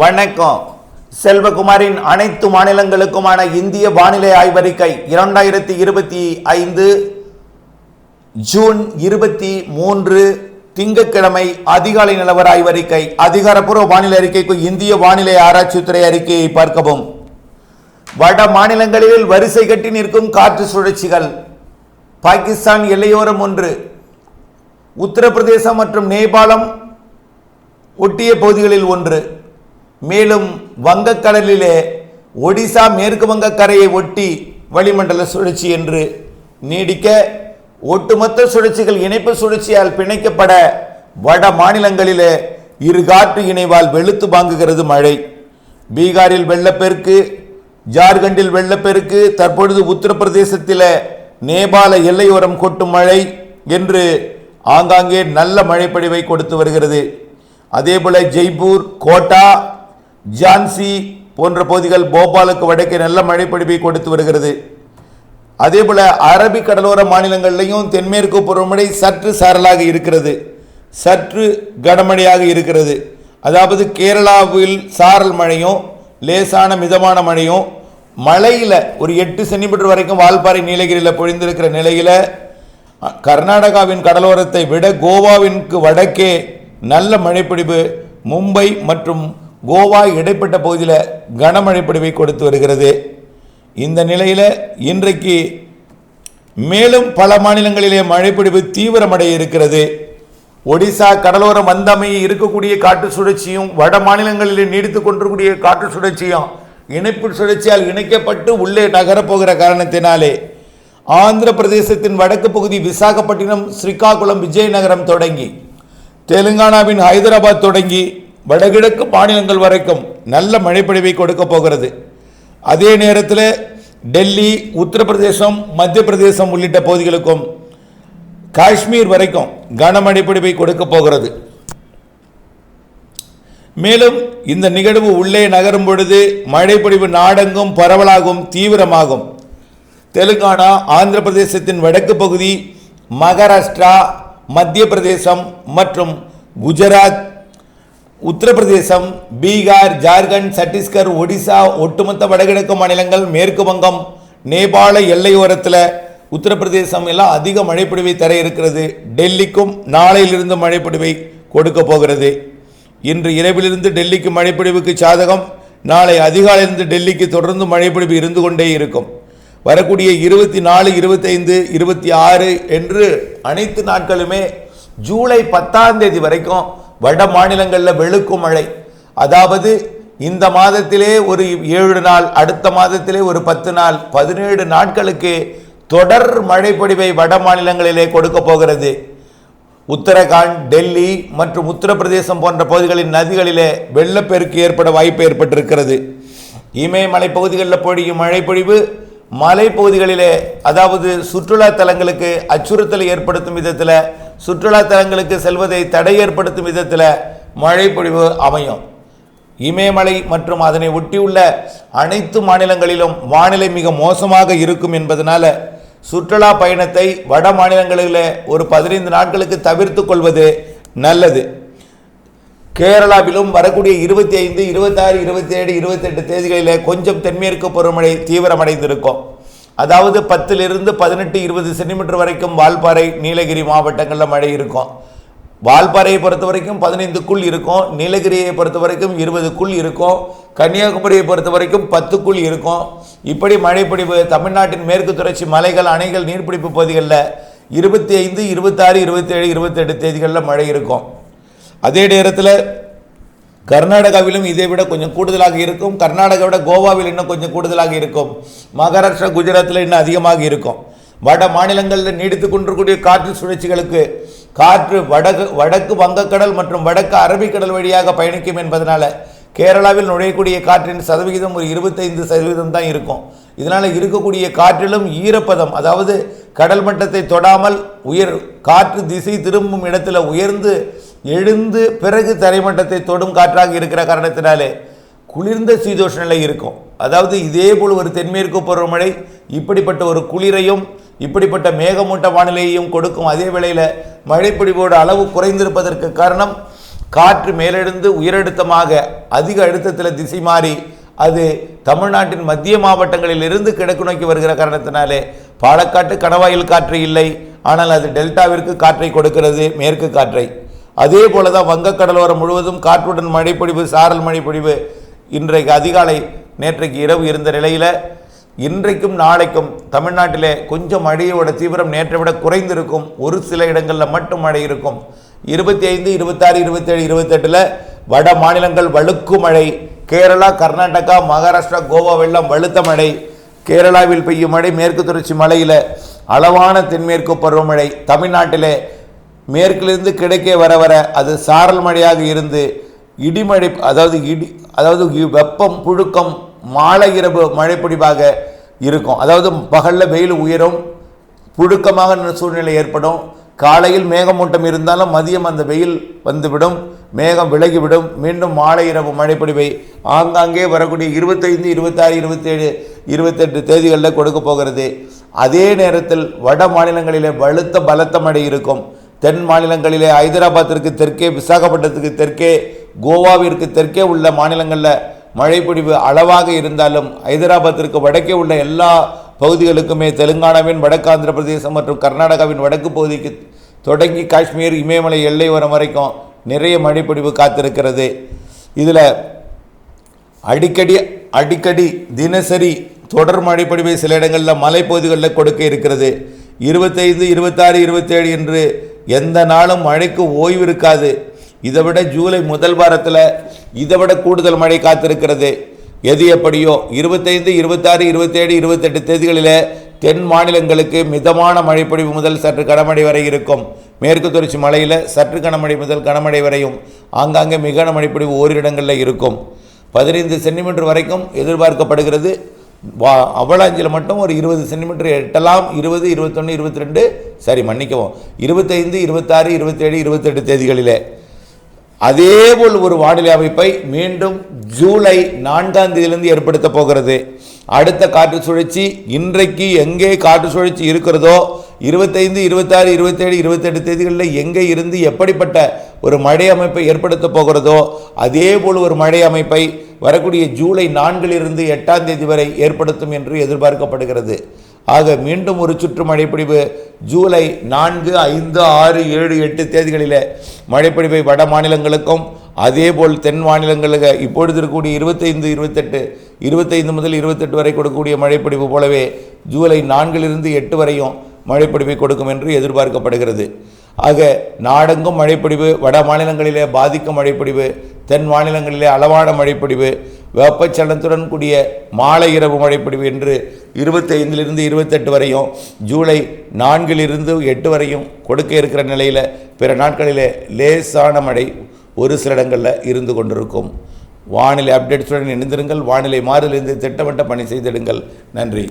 வணக்கம். செல்வகுமாரின் அனைத்து மாநிலங்களுக்குமான இந்திய வானிலை ஆய்வறிக்கை இரண்டாயிரத்தி இருபத்தி ஐந்து ஜூன் இருபத்தி மூன்று திங்கட்கிழமை அதிகாலை நிலவர ஆய்வறிக்கை அதிகாரப்பூர்வ வானிலை அறிக்கைக்கு இந்திய வானிலை ஆராய்ச்சித்துறை அறிக்கையை பார்க்கவும். வட மாநிலங்களில் வரிசை கட்டி நிற்கும் காற்று சுழற்சிகள். பாகிஸ்தான் எல்லையோரம் ஒன்று. உத்தரப்பிரதேசம் மற்றும் நேபாளம் ஒட்டிய பகுதிகளில் ஒன்று. மேலும் வங்கக்கடலிலே ஒடிசா மேற்கு வங்கக்கரையை ஒட்டி வளிமண்டல சுழற்சி என்று நீடிக்க ஒட்டுமொத்த சுழற்சிகள் இணைப்பு சுழற்சியால் பிணைக்கப்பட வட மாநிலங்களிலே இரு காற்று இணைவால் வெளுத்து வாங்குகிறது மழை. பீகாரில் வெள்ளப்பெருக்கு ஜார்க்கண்டில் வெள்ளப்பெருக்கு தற்பொழுது உத்தரப்பிரதேசத்தில் நேபாள எல்லையோரம் கொட்டும் மழை என்று ஆங்காங்கே நல்ல மழைப்பொழிவை கொடுத்து வருகிறது. அதேபோல ஜெய்ப்பூர் கோட்டா ஜான்சி போன்ற பகுதிகள் போபாலுக்கு வடக்கே நல்ல மழைப்பொழிவை கொடுத்து வருகிறது. அதே போல் அரபிக் கடலோர மாநிலங்களிலையும் தென்மேற்கு பருவமழை சற்று சாரலாக இருக்கிறது. சற்று கனமழையாக இருக்கிறது. அதாவது கேரளாவில் சாரல் மழையும் லேசான மிதமான மழையும் மழையில் ஒரு எட்டு சென்டிமீட்டர் வரைக்கும் வால்பாறை நீலகிரியில் பொழிந்திருக்கிற நிலையில் கர்நாடகாவின் கடலோரத்தை விட கோவாவிற்கு வடக்கே நல்ல மழைப்பிடிவு மும்பை மற்றும் கோவா இடைப்பட்ட பகுதியில் கனமழைப்பிடிவை கொடுத்து வருகிறது. இந்த நிலையில் இன்றைக்கு மேலும் பல மாநிலங்களிலே மழைப்பிடிவு தீவிரமடைய இருக்கிறது. ஒடிசா கடலோரம் வந்தமையை இருக்கக்கூடிய காற்று சுழற்சியும் வட மாநிலங்களிலே நீடித்துக் கொண்டிருக்கூடிய காற்று சுழற்சியும் இணைப்பு சுழற்சியால் இணைக்கப்பட்டு உள்ளே நகரப்போகிற காரணத்தினாலே ஆந்திர பிரதேசத்தின் வடக்கு பகுதி விசாகப்பட்டினம் ஸ்ரீகாகுளம் விஜயநகரம் தொடங்கி தெலுங்கானாவின் ஹைதராபாத் தொடங்கி வடகிழக்கு மாநிலங்கள் வரைக்கும் நல்ல மழைப்பொழிவை கொடுக்க போகிறது. அதே நேரத்தில் டெல்லி உத்தரப்பிரதேசம் மத்திய பிரதேசம் உள்ளிட்ட பகுதிகளுக்கும் காஷ்மீர் வரைக்கும் கனமழை பொழிவை கொடுக்க போகிறது. மேலும் இந்த நிகழ்வு உள்ளே நகரும் பொழுது மழைப்பொழிவு நாடெங்கும் பரவலாகும் தீவிரமாகும். தெலுங்கானா ஆந்திர பிரதேசத்தின் வடக்கு பகுதி மகாராஷ்டிரா மத்திய பிரதேசம் மற்றும் குஜராத் உத்தரப்பிரதேசம் பீகார் ஜார்க்கண்ட் சத்தீஸ்கர் ஒடிசா ஒட்டுமொத்த வடகிழக்கு மாநிலங்கள் மேற்கு வங்கம் நேபாள எல்லையோரத்தில் உத்தரப்பிரதேசம் எல்லாம் அதிக மழைப்பொழிவை தர இருக்கிறது. டெல்லிக்கும் நாளையிலிருந்து மழைப்பொழிவை கொடுக்க போகிறது. இன்று இரவிலிருந்து டெல்லிக்கு மழைப்பொழிவுக்கு சாதகம் நாளை அதிகாலையிலிருந்து டெல்லிக்கு தொடர்ந்து மழைப்பொழிவு இருந்து கொண்டே இருக்கும். வரக்கூடிய இருபத்தி நாலு இருபத்தைந்து இருபத்தி ஆறு என்று அனைத்து நாட்களுமே ஜூலை பத்தாம் தேதி வரைக்கும் வட மாநிலங்களில் வெளுக்கும் மழை. அதாவது இந்த மாதத்திலே ஒரு ஏழு நாள் அடுத்த மாதத்திலே ஒரு பத்து நாள் பதினேழு நாட்களுக்கு தொடர் மழைப்பொழிவை வட மாநிலங்களிலே கொடுக்க போகிறது. உத்தரகாண்ட் டெல்லி மற்றும் உத்தரப்பிரதேசம் போன்ற பகுதிகளின் நதிகளிலே வெள்ளப்பெருக்கு ஏற்பட வாய்ப்பு ஏற்பட்டிருக்கிறது. இமயமலை பகுதிகளில் பொழியும் மழைப்பொழிவு மலைப்பகுதிகளிலே அதாவது சுற்றுலா தலங்களுக்கு அச்சுறுத்தலை ஏற்படுத்தும் விதத்தில் சுற்றுலா தலங்களுக்கு செல்வதை தடை ஏற்படுத்தும் விதத்தில் மழைப்பொழிவு அமையும். இமயமலை மற்றும் அதனை ஒட்டியுள்ள அனைத்து மாநிலங்களிலும் வானிலை மிக மோசமாக இருக்கும் என்பதனால சுற்றுலா பயணத்தை வட மாநிலங்களில் ஒரு பதினைந்து நாட்களுக்கு தவிர்த்து கொள்வது நல்லது. கேரளாவிலும் வரக்கூடிய இருபத்தி ஐந்து இருபத்தாறு இருபத்தி ஏழு இருபத்தெட்டு தேதிகளில் கொஞ்சம் தென்மேற்கு பருவமழை தீவிரமடைந்திருக்கும். அதாவது பத்திலிருந்து பதினெட்டு இருபது சென்டிமீட்டர் வரைக்கும் வால்பாறை நீலகிரி மாவட்டங்களில் மழை இருக்கும். வால்பாறையை பொறுத்த வரைக்கும் பதினைந்துக்குள் இருக்கும் நீலகிரியை பொறுத்த வரைக்கும் இருபதுக்குள் இருக்கும் கன்னியாகுமரியை பொறுத்த வரைக்கும் பத்துக்குள் இருக்கும். இப்படி மழைப்பிடிப்பு தமிழ்நாட்டின் மேற்கு தொடர்ச்சி மலைகள் அணைகள் நீர்பிடிப்பு பகுதிகளில் இருபத்தி ஐந்து இருபத்தாறு இருபத்தேழு இருபத்தெட்டு தேதிகளில் மழை இருக்கும். அதே நேரத்தில் கர்நாடகாவிலும் இதை விட கொஞ்சம் கூடுதலாக இருக்கும். கர்நாடகா விட கோவாவில் இன்னும் கொஞ்சம் கூடுதலாக இருக்கும். மகாராஷ்டிரா குஜராத்தில் இன்னும் அதிகமாக இருக்கும். வட மாநிலங்களில் நீடித்து கொண்டிருக்கூடிய காற்று சுழற்சிகளுக்கு காற்று வடக்கு வடக்கு வங்கக்கடல் மற்றும் வடக்கு அரபிக்கடல் வழியாக பயணிக்கும் என்பதனால் கேரளாவில் நுழையக்கூடிய காற்றின் சதவிகிதம் ஒரு இருபத்தைந்து சதவீதம் தான் இருக்கும். இதனால் இருக்கக்கூடிய காற்றிலும் ஈரப்பதம் அதாவது கடல் மட்டத்தை தொடாமல் உயர் காற்று திசை திரும்பும் இடத்துல உயர்ந்து எழுந்து பிறகு தரைமட்டத்தை தொடும் காற்றாக இருக்கிற காரணத்தினாலே குளிர்ந்த சீதோஷ நிலை இருக்கும். அதாவது இதே போல் ஒரு தென்மேற்கு பருவமழை இப்படிப்பட்ட ஒரு குளிரையும் இப்படிப்பட்ட மேகமூட்ட வானிலையையும் கொடுக்கும் அதே வேளையில் மழைப்பொழிவோட அளவு குறைந்திருப்பதற்கு காரணம் காற்று மேலெழுந்து உயரழுத்தமாக அதிக அழுத்தத்தில் திசை மாறி அது தமிழ்நாட்டின் மத்திய மாவட்டங்களில் இருந்து கிழக்கு நோக்கி வருகிற காரணத்தினாலே பாலக்காட்டு கணவாயில் காற்று இல்லை. ஆனால் அது டெல்டாவிற்கு காற்றை கொடுக்கிறது மேற்கு காற்றை. அதே போல தான் வங்கக்கடலோரம் முழுவதும் காற்றுடன் மழைப்பொழிவு சாரல் மழைப்பொழிவு இன்றைக்கு அதிகாலை நேற்றைக்கு இரவு இருந்த நிலையில் இன்றைக்கும் நாளைக்கும் தமிழ்நாட்டிலே கொஞ்சம் மழையோட தீவிரம் நேற்றை விட குறைந்திருக்கும். ஒரு சில இடங்களில் மட்டும் மழை இருக்கும். இருபத்தி ஐந்து இருபத்தாறு இருபத்தேழு இருபத்தெட்டில் வட மாநிலங்கள் வழுக்கு மழை. கேரளா கர்நாடகா மகாராஷ்டிரா கோவா வெள்ளம் வலுத்த மழை. கேரளாவில் பெய்யும் மழை மேற்கு தொடர்ச்சி மலையில் அளவான தென்மேற்கு பருவமழை. தமிழ்நாட்டிலே மேற்கிலிருந்து கிடைக்க வர வர அது சாரல் மழையாக இருந்து இடிமழை அதாவது இடி அதாவது வெப்பம் புழுக்கம் மாலை இரவு மழைப்பிடிவாக இருக்கும். அதாவது பகலில் வெயில் உயரும் புழுக்கமாக சூழ்நிலை ஏற்படும். காலையில் மேகமூட்டம் இருந்தாலும் மதியம் அந்த வெயில் வந்துவிடும் மேகம் விலகிவிடும். மீண்டும் மாலை இரவு மழைப்பொழிவை ஆங்காங்கே வரக்கூடிய இருபத்தைந்து இருபத்தாறு இருபத்தேழு இருபத்தெட்டு தேதிகளில் கொடுக்க போகிறது. அதே நேரத்தில் வட மாநிலங்களிலே வலுத்த பலத்த மழை இருக்கும். தென் மாநிலங்களிலே ஹைதராபாத்திற்கு தெற்கே விசாகப்பட்டினத்துக்கு தெற்கே கோவாவிற்கு தெற்கே உள்ள மாநிலங்களில் மழைப்பொழிவு அளவாக இருந்தாலும் ஹைதராபாத்திற்கு வடக்கே உள்ள எல்லா பகுதிகளுக்குமே தெலுங்கானாவின் வடக்கு ஆந்திர பிரதேசம் மற்றும் கர்நாடகாவின் வடக்கு பகுதிக்கு தொடங்கி காஷ்மீர் இமயமலை எல்லை வரம் வரைக்கும் நிறைய மழைப்பொழிவு காத்திருக்கிறது. இதில் அடிக்கடி அடிக்கடி தினசரி தொடர் மழைப்பொழிவை சில இடங்களில் மலைப்பகுதிகளில் கொடுக்க இருக்கிறது. இருபத்தைந்து இருபத்தாறு இருபத்தேழு என்று எந்த நாளும் மழைக்கு ஓய்வு இருக்காது இதை விட ஜூலை முதல் வாரத்தில் இதை விட கூடுதல் மழை காத்திருக்கிறது. எது எப்படியோ இருபத்தைந்து இருபத்தாறு இருபத்தேழு இருபத்தெட்டு தேதிகளில் தென் மாநிலங்களுக்கு மிதமான மழைப்பொழிவு முதல் சற்று கனமழை வரை இருக்கும். மேற்கு தொடர்ச்சி மலையில் சற்று கனமழை முதல் கனமழை வரையும் ஆங்காங்கே மிக மழைப்பொழிவு ஓரிரு இடங்களில் இருக்கும். பதினைந்து சென்டிமீட்டர் வரைக்கும் எதிர்பார்க்கப்படுகிறது. வா அவலாஞ்சியில் மட்டும் ஒரு இருபது சென்டிமீட்டர் எட்டலாம். இருபது இருபத்தொன்று இருபத்தி ரெண்டு சரி மன்னிக்கவும். இருபத்தைந்து இருபத்தாறு இருபத்தேழு இருபத்தெட்டு தேதிகளிலே. அதேபோல் ஒரு வானிலை அமைப்பை மீண்டும் ஜூலை நான்காம் தேதியிலிருந்து ஏற்படுத்த போகிறது. அடுத்த காற்று சுழற்சி இன்றைக்கு எங்கே காற்று சுழற்சி இருக்கிறதோ இருபத்தைந்து இருபத்தாறு இருபத்தேழு இருபத்தெட்டு தேதிகளில் எங்கே இருந்து எப்படிப்பட்ட ஒரு மழை அமைப்பை ஏற்படுத்த போகிறதோ அதே போல் ஒரு மழை அமைப்பை வரக்கூடிய ஜூலை நான்கிலிருந்து எட்டாம் தேதி வரை ஏற்படுத்தும் என்று எதிர்பார்க்கப்படுகிறது. ஆக மீண்டும் ஒரு சுற்று மழைப்பிடிவு ஜூலை நான்கு ஐந்து ஆறு ஏழு எட்டு தேதிகளில் மழைப்பிடிவை வட மாநிலங்களுக்கும் அதேபோல் தென் மாநிலங்களுக்கு இப்பொழுது இருக்கக்கூடிய இருபத்தைந்து இருபத்தெட்டு இருபத்தைந்து முதல் இருபத்தெட்டு வரை கொடுக்கக்கூடிய மழைப்பிடிவு போலவே ஜூலை நான்கிலிருந்து எட்டு வரையும் மழைப்பிடிவை கொடுக்கும் என்று எதிர்பார்க்கப்படுகிறது. ஆக நாடெங்கும் மழைப்பிடிவு வட மாநிலங்களிலே பாதிக்கும் மழைப்பிடிவு தென் மாநிலங்களிலே அளவான மழைப்பொடிவு வெப்பச்சலனத்துடன் கூடிய மாலை இரவு மழைப்பொடிவு என்று இருபத்தைந்திலிருந்து இருபத்தெட்டு வரையும் ஜூலை நான்கிலிருந்து எட்டு வரையும் கொடுக்க இருக்கிற நிலையில் பிற நாட்களிலே லேசான மழை ஒரு சில இடங்களில் இருந்து கொண்டிருக்கும். வானிலை அப்டேட்ஸுடன் இணைந்திருங்கள். வானிலை மாறிலிருந்து திட்டமிட்ட பணி செய்திடுங்கள். நன்றி.